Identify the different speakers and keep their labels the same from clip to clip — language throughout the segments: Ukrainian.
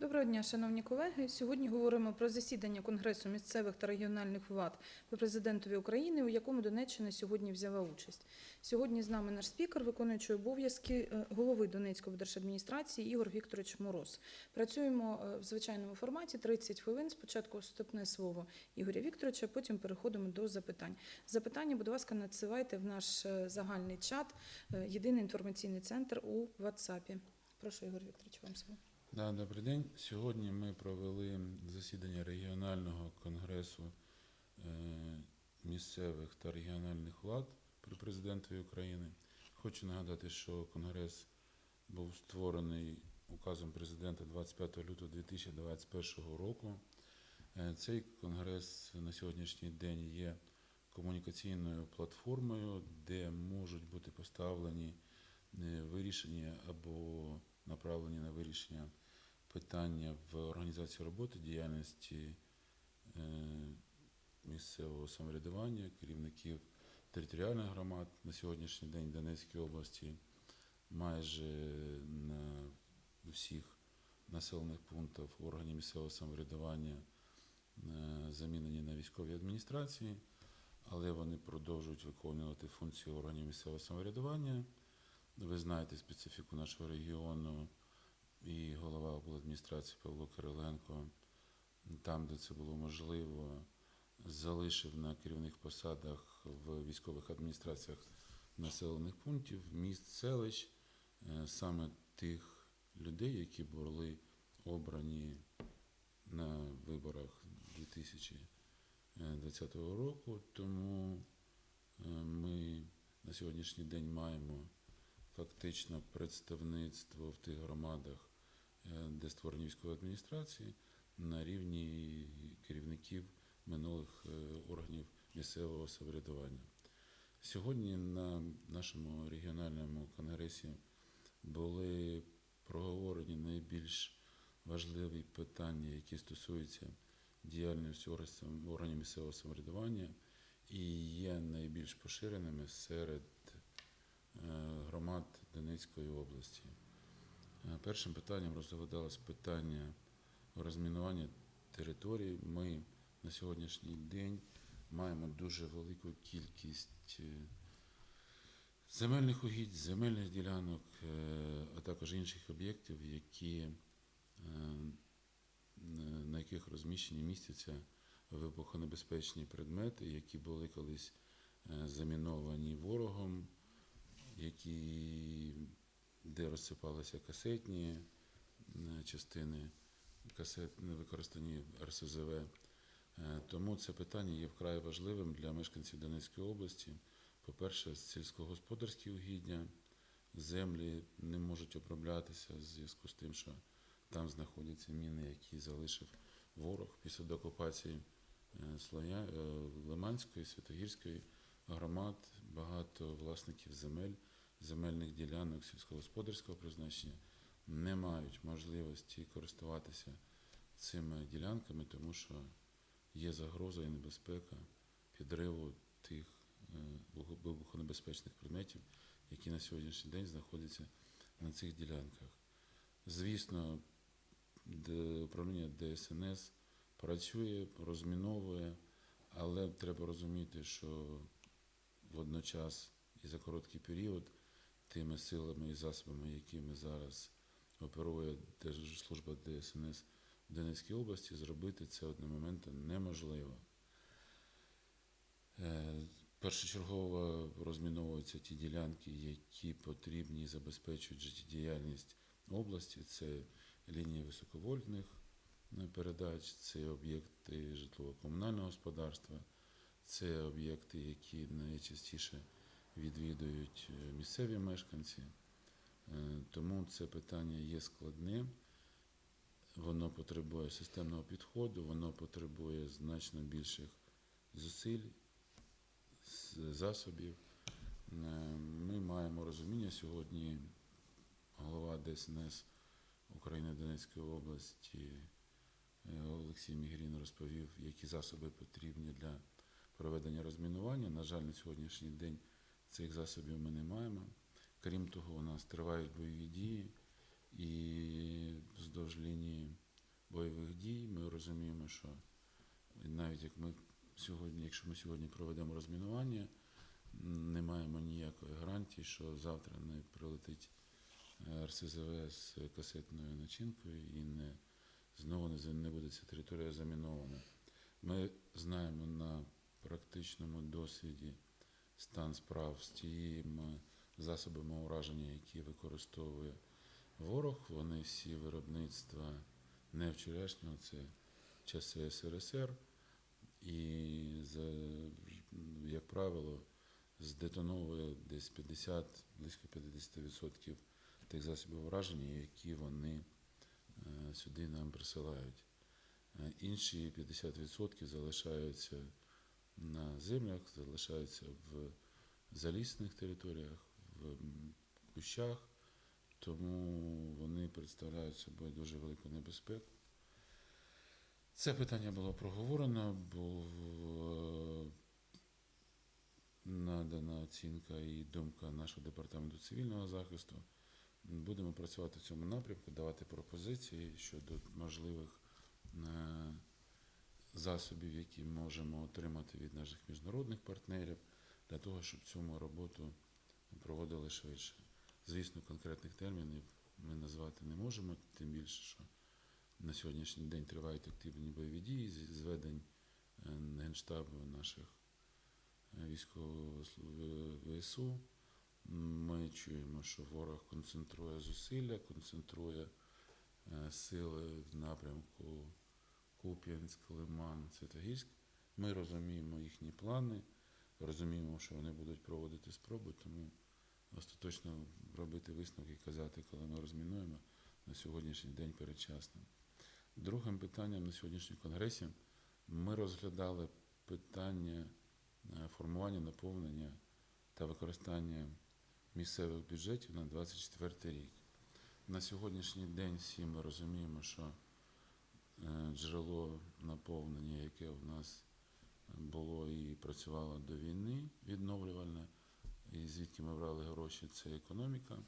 Speaker 1: Доброго дня, шановні колеги. Сьогодні говоримо про засідання Конгресу місцевих та регіональних влад при президентові України, у якому Донеччина сьогодні взяла участь. Сьогодні з нами наш спікер, виконуючий обов'язки е, голови Донецької держадміністрації Ігор Вікторович Мороз. Працюємо е, в звичайному форматі 30 хвилин. Спочатку вступне слово Ігоря Вікторовича, потім переходимо до запитань. Запитання, будь ласка, надсилайте в наш е, загальний чат, єдиний інформаційний центр у WhatsApp. Прошу, Ігор Вікторович, вам слово.
Speaker 2: Да, добрий день. Сьогодні ми провели засідання регіонального конгресу е, місцевих та регіональних влад при президентові України. Хочу нагадати, що конгрес був створений указом президента 25 лютого 2021 року. Е, Цей конгрес на сьогоднішній день є комунікаційною платформою, де можуть бути поставлені е, вирішення або направлені на вирішення питання в організації роботи діяльності е, місцевого самоврядування, керівників територіальних громад на сьогоднішній день в Донецькій області майже на всіх населених пунктах органів місцевого самоврядування е, замінені на військові адміністрації, але вони продовжують виконувати функції органів місцевого самоврядування. Ви знаєте специфіку нашого регіону і голова обладміністрації Павло Кириленко, там, де це було можливо, залишив на керівних посадах в військових адміністраціях населених пунктів, міст, селищ, е, саме тих людей, які були обрані на виборах 2020 року. Тому е, ми на сьогоднішній день маємо фактично представництво в тих громадах, е, де створені військові адміністрації, на рівні керівників минулих е, органів місцевого самоврядування. Сьогодні на нашому регіональному конгресі були проговорені найбільш важливі питання, які стосуються діяльності органів- місцевого самоврядування і є найбільш поширеними серед громад Донецької області. Е, Першим питанням розглядалось питання розмінування територій. Ми на сьогоднішній день маємо дуже велику кількість е, земельних угідь, земельних ділянок, е, а також інших об'єктів, які, е, на яких розміщені містяться вибухонебезпечні предмети, які були колись е, заміновані ворогом, які, де розсипалися касетні е, частини, касет, використані РСЗВ. Е, Тому це питання є вкрай важливим для мешканців Донецької області. По-перше, сільськогосподарські угіддя, землі не можуть оброблятися в зв'язку з тим, що там знаходяться міни, які залишив ворог після деокупації е, Лиманської, Святогірської громад, багато власників земель, земельних ділянок сільськогосподарського призначення не мають можливості користуватися цими ділянками, тому що є загроза і небезпека підриву тих е, вибухонебезпечних предметів, які на сьогоднішній день знаходяться на цих ділянках. Звісно, управління ДСНС працює, розміновує, але треба розуміти, що водночас і за короткий період тими силами і засобами, якими зараз оперує Держслужба ДСНС в Донецькій області, зробити це одномоментно неможливо. Е, Першочергово розміновуються ті ділянки, які потрібні забезпечують життєдіяльність області. Це лінії високовольтних е, передач, це об'єкти житлово-комунального господарства, це об'єкти, які найчастіше відвідують е, місцеві мешканці. Е, Тому це питання є складним. Воно потребує системного підходу, воно потребує значно більших зусиль, засобів. Е, Ми маємо розуміння сьогодні. Голова ДСНС України Донецької області Олексій Мігрін розповів, які засоби потрібні для проведення розмінування. На жаль, на сьогоднішній день цих засобів ми не маємо. Крім того, у нас тривають бойові дії і вздовж лінії бойових дій. Ми розуміємо, що навіть як ми сьогодні, якщо ми сьогодні проведемо розмінування, не маємо ніякої гарантії, що завтра не прилетить е, РСЗВ з касетною начинкою і не знову не, буде ця територія замінована. Ми знаємо на практичному досвіді стан справ з тими засобами ураження, які використовує ворог. Вони всі виробництва не вчорашнього, це часи СРСР. І, як правило, здетоновує десь 50, близько 50% тих засобів ураження, які вони е, сюди нам присилають. Е, Інші 50% залишаються на землях, залишаються в залісних територіях, в кущах, тому вони представляють собою дуже велику небезпеку. Це питання було проговорено, був е, надана оцінка і думка нашого департаменту цивільного захисту. Будемо працювати в цьому напрямку, давати пропозиції щодо можливих е, засобів, які можемо отримати від наших міжнародних партнерів, для того, щоб цю роботу проводили швидше. Звісно, конкретних термінів ми назвати не можемо, тим більше, що на сьогоднішній день тривають активні бойові дії зведень е, Генштабу наших е, військових ВСУ. Ми чуємо, що ворог концентрує зусилля, концентрує е, сили в напрямку Куп'янськ, Лиман, Святогірськ. Ми розуміємо їхні плани, розуміємо, що вони будуть проводити спроби, тому остаточно робити висновки і казати, коли ми розмінуємо на сьогоднішній день передчасно. Другим питанням на сьогоднішньому конгресі ми розглядали питання е, формування, наповнення та використання місцевих бюджетів на 24 рік. На сьогоднішній день всі ми розуміємо, що джерело наповнення, яке в нас було і працювало до війни, відновлювальне, і звідки ми брали гроші, це економіка.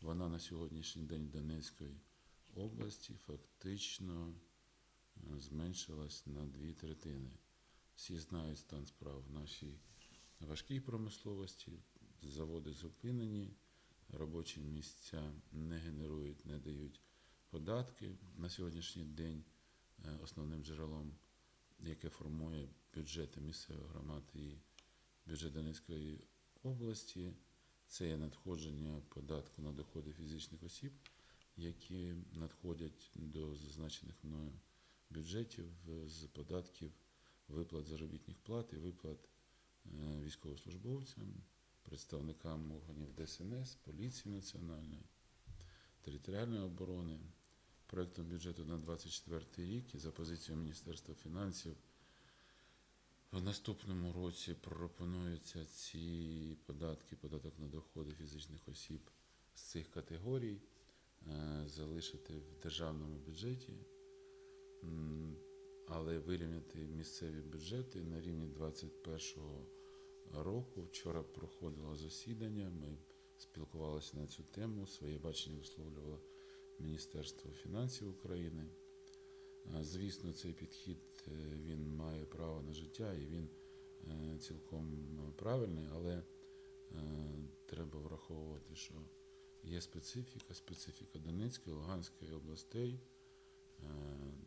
Speaker 2: Вона на сьогоднішній день Донецької області фактично е, зменшилась на дві третини. Всі знають стан справ в нашій важкій промисловості, заводи зупинені, робочі місця не генерують, не дають податки. На сьогоднішній день е, основним джерелом, яке формує бюджети місцевих громад і бюджет Донецької області, це є надходження податку на доходи фізичних осіб, які надходять до зазначених мною бюджетів е, з податків виплат заробітних плат і виплат е, військовослужбовцям, представникам органів ДСНС, поліції національної, територіальної оборони. Проектом бюджету на 24 рік і за позицією Міністерства фінансів в наступному році пропонуються ці податки, податок на доходи фізичних осіб з цих категорій е, залишити в державному бюджеті, але вирівняти місцеві бюджети на рівні 2021 року. Вчора проходило засідання. Ми спілкувалися на цю тему. Своє бачення висловлювало Міністерство фінансів України. Е, Звісно, цей підхід е, він має право на життя і він е, цілком правильний, але треба враховувати, що є специфіка, специфіка Донецької, Луганської областей,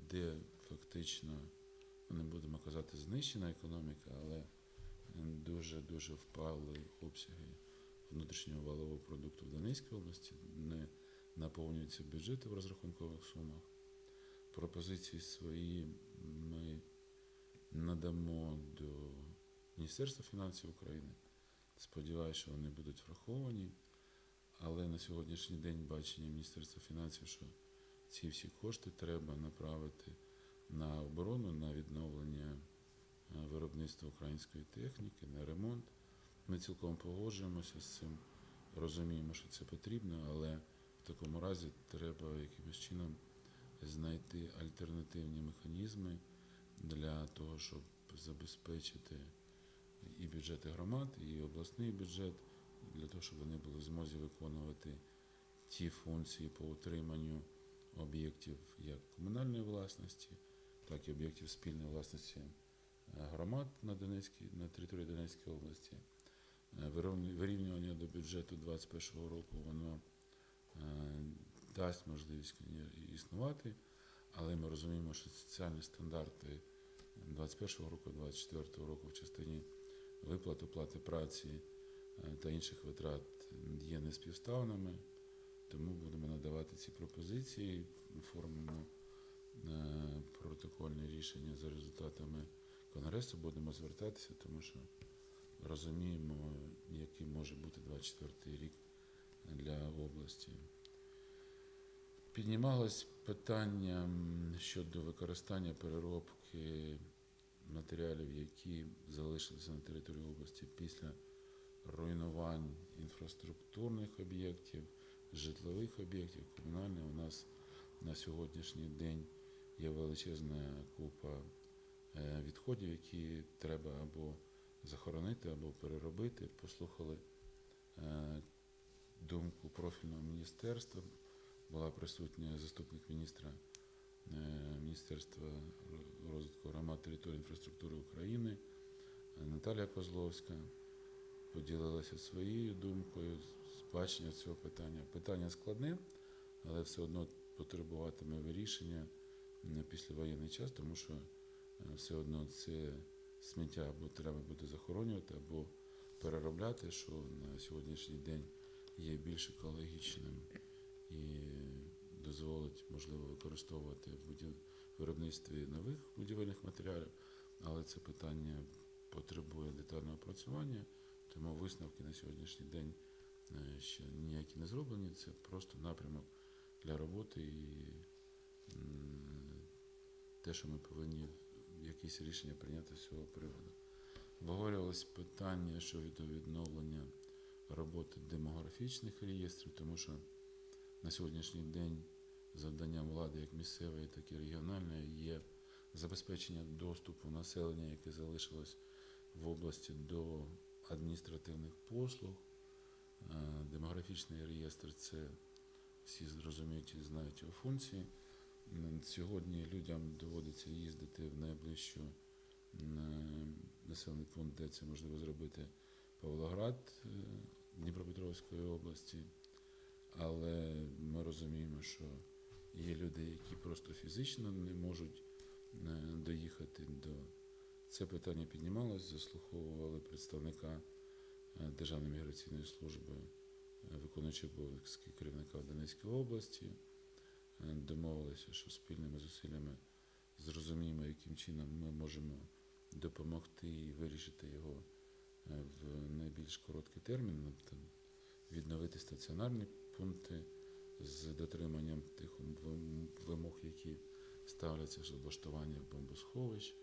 Speaker 2: де фактично, не будемо казати, знищена економіка, але дуже-дуже впали обсяги внутрішнього валового продукту в Донецькій області, не наповнюються бюджети в розрахункових сумах. Пропозиції свої ми надамо до Міністерства фінансів України. Сподіваюся, що вони будуть враховані. Але на сьогоднішній день бачення Міністерства фінансів, що ці всі кошти треба направити на оборону, на відновлення е, виробництва української техніки, на ремонт. Ми цілком погоджуємося з цим, розуміємо, що це потрібно, але в такому разі треба якимось чином знайти альтернативні механізми для того, щоб забезпечити і бюджети громад, і обласний бюджет, для того, щоб вони були в змозі виконувати ті функції по утриманню об'єктів як комунальної власності, так і об'єктів спільної власності е, громад на Донецькій, на території Донецької області. Е, Вирівнювання до бюджету 2021 року воно дасть можливість існувати, але ми розуміємо, що соціальні стандарти 2021 року, 2024 року в частині виплат, оплати праці е, та інших витрат є неспівставними, тому будемо надавати ці пропозиції, оформимо е, протокольне рішення за результатами конгресу, будемо звертатися, тому що розуміємо, яким може бути 24-й рік для області. Піднімалось питання щодо використання переробки матеріалів, які залишилися на території області після руйнувань інфраструктурних об'єктів, житлових об'єктів, комунальних. У нас на сьогоднішній день є величезна купа е, відходів, які треба або захоронити, або переробити. Послухали е, думку профільного міністерства. Була присутня заступник міністра е, Міністерства розвитку громад території інфраструктури України Наталія Козловська поділилася своєю думкою з бачення цього питання. Питання складне, але все одно потребуватиме вирішення на післявоєнний час, тому що е, все одно це сміття або треба буде захоронювати, або переробляти, що на сьогоднішній день є більш екологічним і дозволить, можливо, використовувати в виробництві нових будівельних матеріалів, але це питання потребує детального опрацювання, тому висновки на сьогоднішній день е, ще ніякі не зроблені. Це просто напрямок для роботи і те, що ми повинні якісь рішення прийняти з цього приводу. Обговорювалось питання щодо відновлення роботи демографічних реєстрів, тому що на сьогоднішній день завданням влади як місцевої, так і регіональної є забезпечення доступу населення, яке залишилось в області до адміністративних послуг. Е, Демографічний реєстр це всі зрозуміють і знають його функції. Сьогодні людям доводиться їздити в найближчу населений пункт, де це можливо зробити Павлоград е, Дніпропетровської області. Але ми розуміємо, що є люди, які просто фізично не можуть е, доїхати до. Це питання піднімалось, заслуховували представника е, Державної міграційної служби, е, виконуючи обов'язки керівника в Донецькій області. Домовилися, що спільними зусиллями зрозуміємо, яким чином ми можемо допомогти і вирішити його в найбільш короткий термін, відновити стаціонарні пункти з дотриманням тих вимог, які ставляться з облаштування бомбосховищ,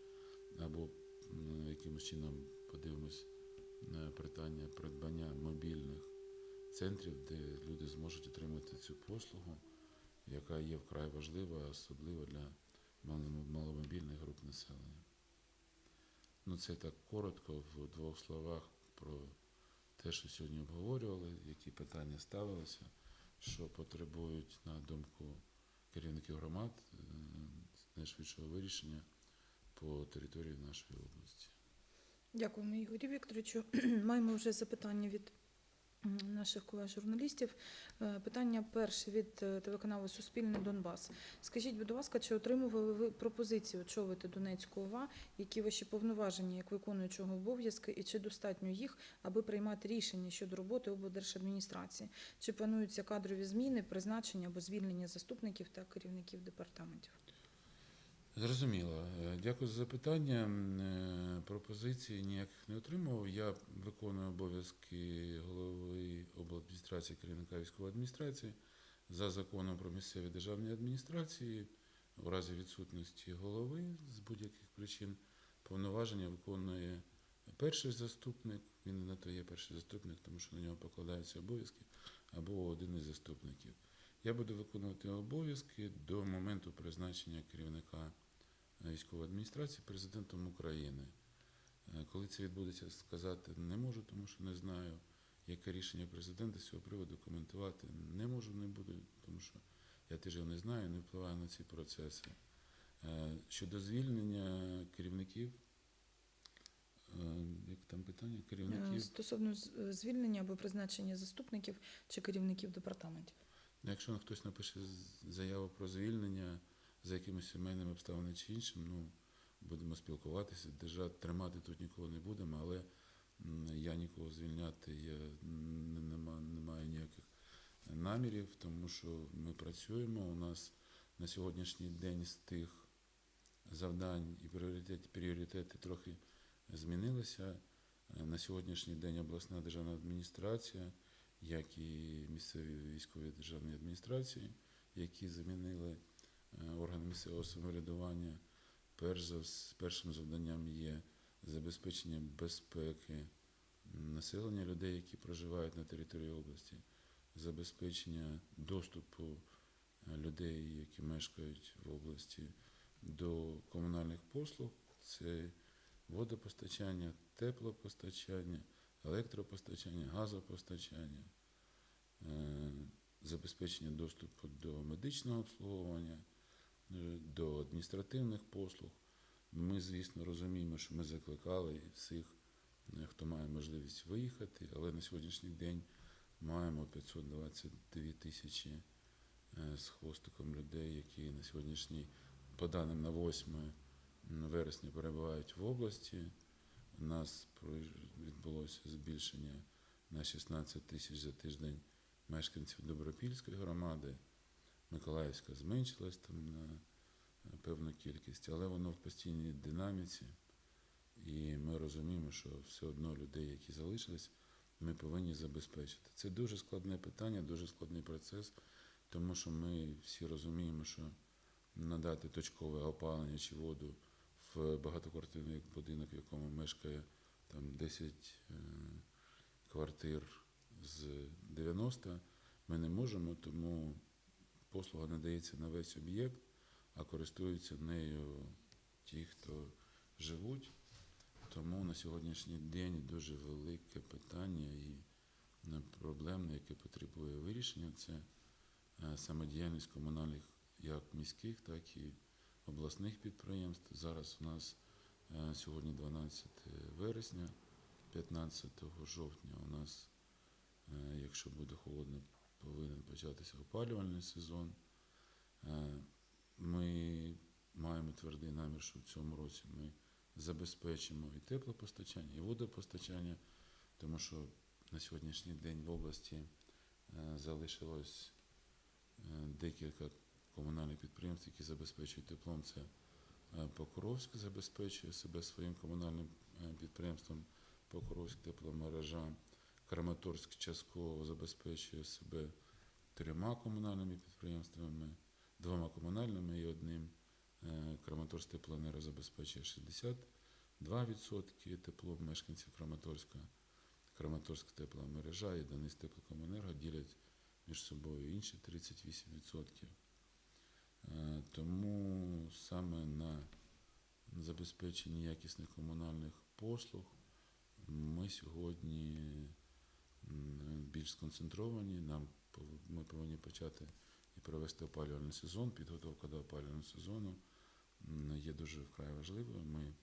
Speaker 2: або якимось чином подивимось на питання придбання мобільних центрів, де люди зможуть отримати цю послугу, яка є вкрай важлива, особливо для маломобільних груп населення. Ну, це так коротко, в двох словах про те, що сьогодні обговорювали, які питання ставилися, що потребують, на думку керівників громад, е, найшвидшого вирішення по території нашої області.
Speaker 1: Дякуємо, Ігорі Вікторовичу. Маємо вже запитання від наших колег-журналістів. Е, Питання перше від е, телеканалу Суспільне Донбас. Скажіть, будь ласка, чи отримували ви пропозицію очолити Донецьку ОВА? Які ваші повноваження як виконуючого обов'язки, і чи достатньо їх, аби приймати рішення щодо роботи облдержадміністрації? Чи плануються кадрові зміни, призначення або звільнення заступників та керівників департаментів?
Speaker 2: Зрозуміло. Е, Дякую за запитання. Е, ніяких не отримував. Я виконую обов'язки голови обладміністрації керівника військової адміністрації за законом про місцеві державні адміністрації. В разі відсутності голови з будь-яких причин повноваження виконує перший заступник. Він не то є перший заступник, тому що на нього покладаються обов'язки, або один із заступників. Я буду виконувати обов'язки до моменту призначення керівника е, військової адміністрації президентом України. Е, Коли це відбудеться, сказати не можу, тому що не знаю, яке рішення президента з цього приводу коментувати не можу, не буду, тому що Я теж його не знаю, не впливаю на ці процеси. Е, Щодо звільнення керівників, як там питання? Керівників.
Speaker 1: Стосовно звільнення або призначення заступників чи керівників департаментів.
Speaker 2: Якщо хтось напише заяву про звільнення за якимись сімейними обставинами чи іншим, ну будемо спілкуватися, держати, тримати тут нікого не будемо, але я нікого звільняти я не, маю ніяких намірів, тому що ми працюємо. У нас на сьогоднішній день з тих завдань і пріоритети, пріоритети трохи змінилися. Е, На сьогоднішній день обласна державна адміністрація як і місцеві військові державні адміністрації, які замінили е, органи місцевого самоврядування. Перш першим завданням є забезпечення безпеки населення людей, які проживають на території області, забезпечення доступу е, людей, які мешкають в області, до комунальних послуг. Це водопостачання, теплопостачання, електропостачання, газопостачання, е, забезпечення доступу до медичного обслуговування, е, до адміністративних послуг. Ми, звісно, розуміємо, що ми закликали всіх, е, хто має можливість виїхати, але на сьогоднішній день маємо 522 тисячі з хвостиком людей, які на сьогоднішній, по даним на 8 вересня, перебувають в області. У нас відбулося збільшення на 16 тисяч за тиждень мешканців Добропільської громади. Миколаївська зменшилась там на е, певну кількість, але воно в постійній динаміці. І ми розуміємо, що все одно людей, які залишились, ми повинні забезпечити. Це дуже складне питання, дуже складний процес, тому що ми всі розуміємо, що надати точкове опалення чи воду в багатоквартирний будинок, в якому мешкає там 10 е, квартир з 90, ми не можемо, тому послуга надається на весь об'єкт, а користуються нею ті, хто живуть. Тому на сьогоднішній день дуже велике питання і е, проблемне, яке потребує вирішення, це е, самодіяльність комунальних як міських, так і обласних підприємств. Зараз у нас е, сьогодні 12 вересня, 15 жовтня у нас, е, якщо буде холодно, повинен початися опалювальний сезон. Е, Ми маємо твердий намір, що в цьому році ми забезпечимо і теплопостачання, і водопостачання, тому що на сьогоднішній день в області залишилось декілька комунальних підприємств, які забезпечують теплом. Це е, Покровськ забезпечує себе своїм комунальним е, підприємством Покровськ тепломережа. Краматорськ частково забезпечує себе трьома комунальними підприємствами, двома комунальними і одним. Е, Краматорськ теплоенерго забезпечує 62% теплом мешканців Краматорська. Краматорськ тепломережа і Донець теплокомуненерго ділять між собою інші 38%. Е, Тому саме на забезпеченні якісних комунальних послуг ми сьогодні більш сконцентровані. Нам ми повинні почати і провести опалювальний сезон. Підготовка до опалювального сезону є дуже вкрай важливою. Ми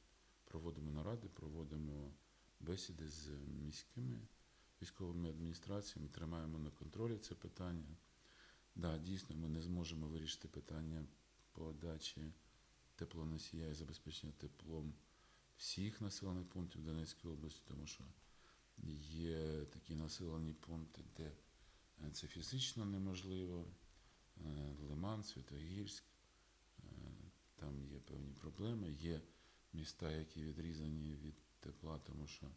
Speaker 2: проводимо наради, проводимо бесіди з міськими військовими адміністраціями, тримаємо на контролі це питання. Да, дійсно, ми не зможемо вирішити питання подачі теплоносія і забезпечення теплом всіх населених пунктів Донецької області, тому що є такі населені пункти, де е, це фізично неможливо. Е, Лиман, Святогірськ, е, там є певні проблеми. Є міста, які відрізані від тепла, тому що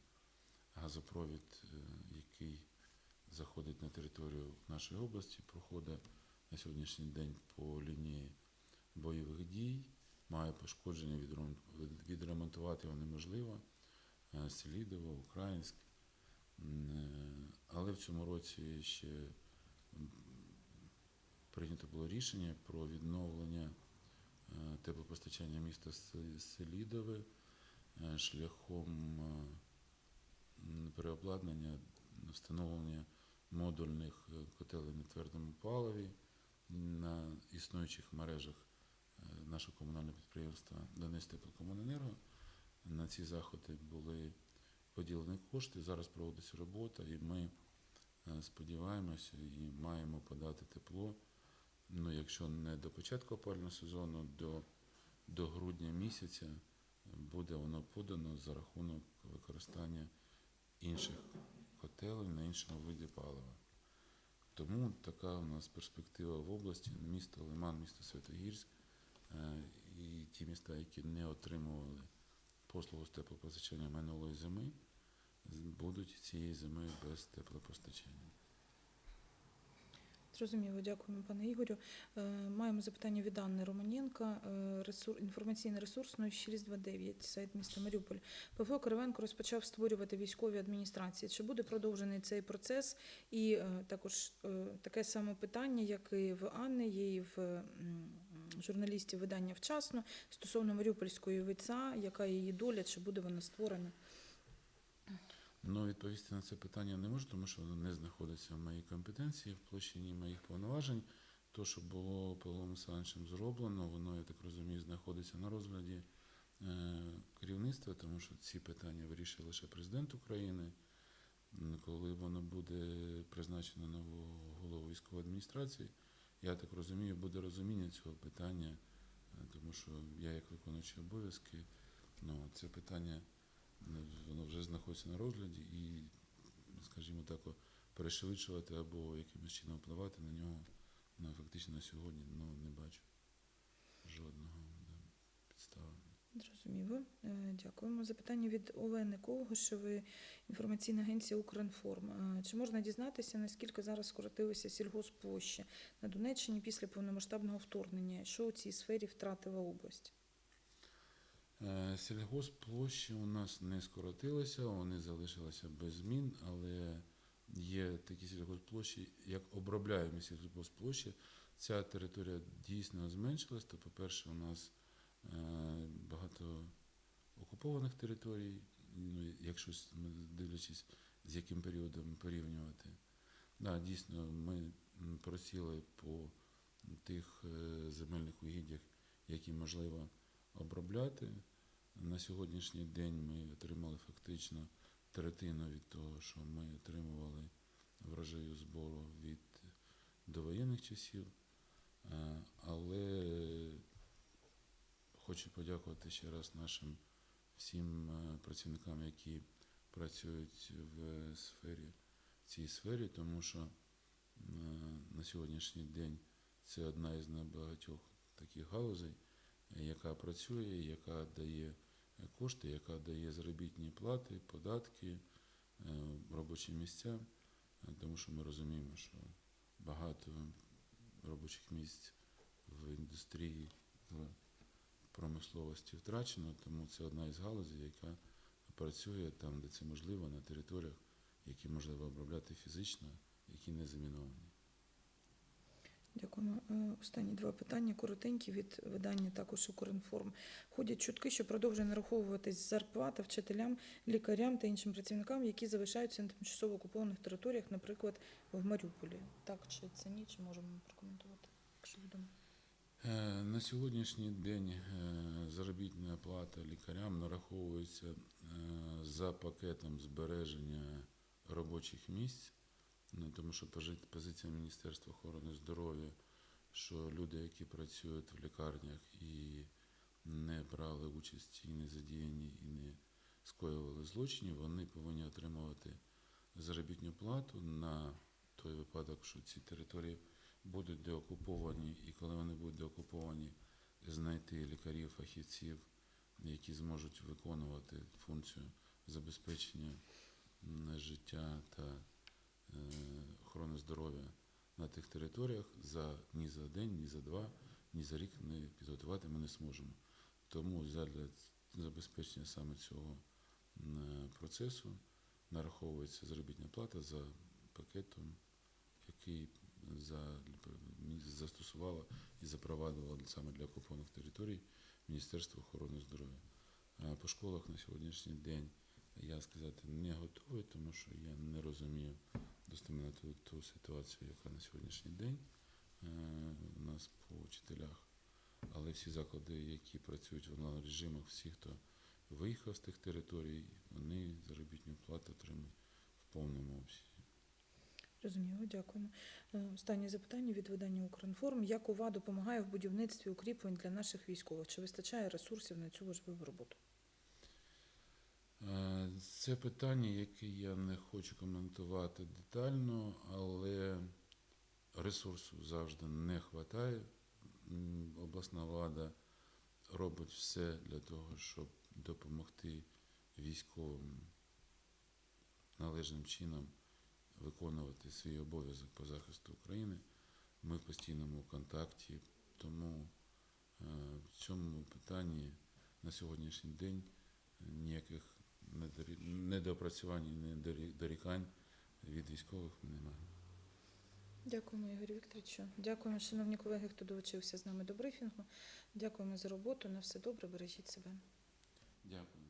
Speaker 2: газопровід, який заходить на територію нашої області, проходить на сьогоднішній день по лінії бойових дій, має пошкодження, відремон- відремонтувати його неможливо. Е, Селідово, Українськ. Е, Але в цьому році ще прийнято було рішення про відновлення е, теплопостачання міста Се- Селідове шляхом переобладнання, встановлення модульних е, котелень на твердому паливі на існуючих мережах е, нашого комунального підприємства Донець теплокомуненерго. На ці заходи були виділені кошти. Зараз проводиться робота, і ми е, сподіваємося і маємо подати тепло. Ну, якщо не до початку опалювального сезону, до, до грудня місяця буде воно подано за рахунок використання інших котелень на іншому виді палива. Тому така у нас перспектива в області, місто Лиман, місто Святогірськ е, і ті міста, які не отримували послугу з теплопостачання минулої зими, будуть цієї зими без теплопостачання.
Speaker 1: Зрозуміло, дякуємо, пане Ігорю. Е, Маємо запитання від Анни Романенка, е, ресур... інформаційно-ресурсної 629, сайт міста Маріуполь. Павло Кривенко розпочав створювати військові адміністрації. Чи буде продовжений цей процес? І е, також таке саме питання, як і в Анни, є і в журналістів видання вчасно стосовно Маріупольської ВЦА, яка її доля, чи буде вона створена?
Speaker 2: Ну, відповісти на це питання не можу, тому що воно не знаходиться в моїй компетенції, в площині моїх повноважень. То, що було Павлом Олександровичем зроблено, воно, я так розумію, знаходиться на розгляді е, керівництва, тому що ці питання вирішує лише президент України. Коли воно буде призначено нового голову військової адміністрації, я так розумію, буде розуміння цього питання, е, тому що я, як виконуючий обов'язки, ну, це питання воно вже знаходиться на розгляді і, скажімо так, перешвидшувати або якимось чином впливати на нього ну, фактично на сьогодні ну, не бачу жодного да, підстави.
Speaker 1: Зрозуміло. Е, Дякуємо. Запитання від Олени Колгошевої, інформаційна агенція Укрінформ. Е, Чи можна дізнатися, наскільки зараз скоротилися сільгоспплощі на Донеччині після повномасштабного вторгнення? Що у цій сфері втратила область?
Speaker 2: Е, Сільгоспплощі у нас не скоротилися, вони залишилися без змін, але є такі сільгоспплощі, як обробляємо сільгоспплощі. Ця територія дійсно зменшилась. То, по-перше, у нас е, багато окупованих територій, ну, якщо дивлячись, з яким періодом порівнювати. Да, дійсно, ми просіли по тих е, земельних угіддях, які можливо обробляти. На сьогоднішній день ми отримали фактично третину від того, що ми отримували врожаю збору від довоєнних часів. Е, Але хочу подякувати ще раз нашим всім е, працівникам, які працюють в сфері, в цій сфері, тому що е, на сьогоднішній день це одна із небагатьох таких галузей, яка працює, яка дає кошти, яка дає заробітні плати, податки, е, робочі місця, тому що ми розуміємо, що багато робочих місць в індустрії, в промисловості втрачено, тому це одна із галузей, яка працює там, де це можливо, на територіях, які можливо обробляти фізично, які не заміновані.
Speaker 1: Дякуємо. Е, Останні два питання коротенькі від видання також Укрінформ. Ходять чутки, що продовжує нараховуватись зарплата вчителям, лікарям та іншим працівникам, які залишаються на тимчасово окупованих територіях, наприклад, в Маріуполі. Так чи це ні, чи можемо прокоментувати, якщо відомо?
Speaker 2: Е, На сьогоднішній день е, заробітна плата лікарям нараховується за пакетом збереження робочих місць, ну, тому що позиція Міністерства охорони здоров'я, що люди, які працюють в лікарнях і не брали участь і не задіяні, і не скоювали злочинів, вони повинні отримувати заробітну плату на той випадок, що ці території будуть деокуповані, і коли вони будуть деокуповані, знайти лікарів, фахівців, які зможуть виконувати функцію забезпечення життя та охорони здоров'я на тих територіях за ні за день, ні за два, ні за рік не підготувати ми не зможемо. Тому задля забезпечення саме цього процесу нараховується заробітна плата за пакетом, який за, застосувало і запровадило саме для окупованих територій Міністерство охорони здоров'я. А По школах на сьогоднішній день я сказати не готовий, тому що я не розумію достеменно ту, ту ситуацію, яка на сьогоднішній день. е, у нас по вчителях. Але всі заклади, які працюють в онлайн режимах, всі, хто виїхав з тих територій, вони заробітну плату отримують в повному обсязі.
Speaker 1: Розуміло, дякуємо. Е, Останнє запитання від видання Укрінформ. Як ОВА допомагає в будівництві укріплень для наших військових? Чи вистачає ресурсів на цю важливу роботу?
Speaker 2: Е, Це питання, яке я не хочу коментувати детально, але ресурсу завжди не вистачає. Обласна влада робить все для того, щоб допомогти військовим належним чином виконувати свій обов'язок по захисту України. Ми в постійному контакті, тому е, в цьому питанні на сьогоднішній день ніяких недоопрацювань і недорі- дорікань від військових немає.
Speaker 1: Дякуємо, Ігорю Вікторовичу. Дякуємо, шановні колеги, хто долучився з нами до брифінгу. Дякуємо за роботу. На все добре, бережіть себе.
Speaker 2: Дякую.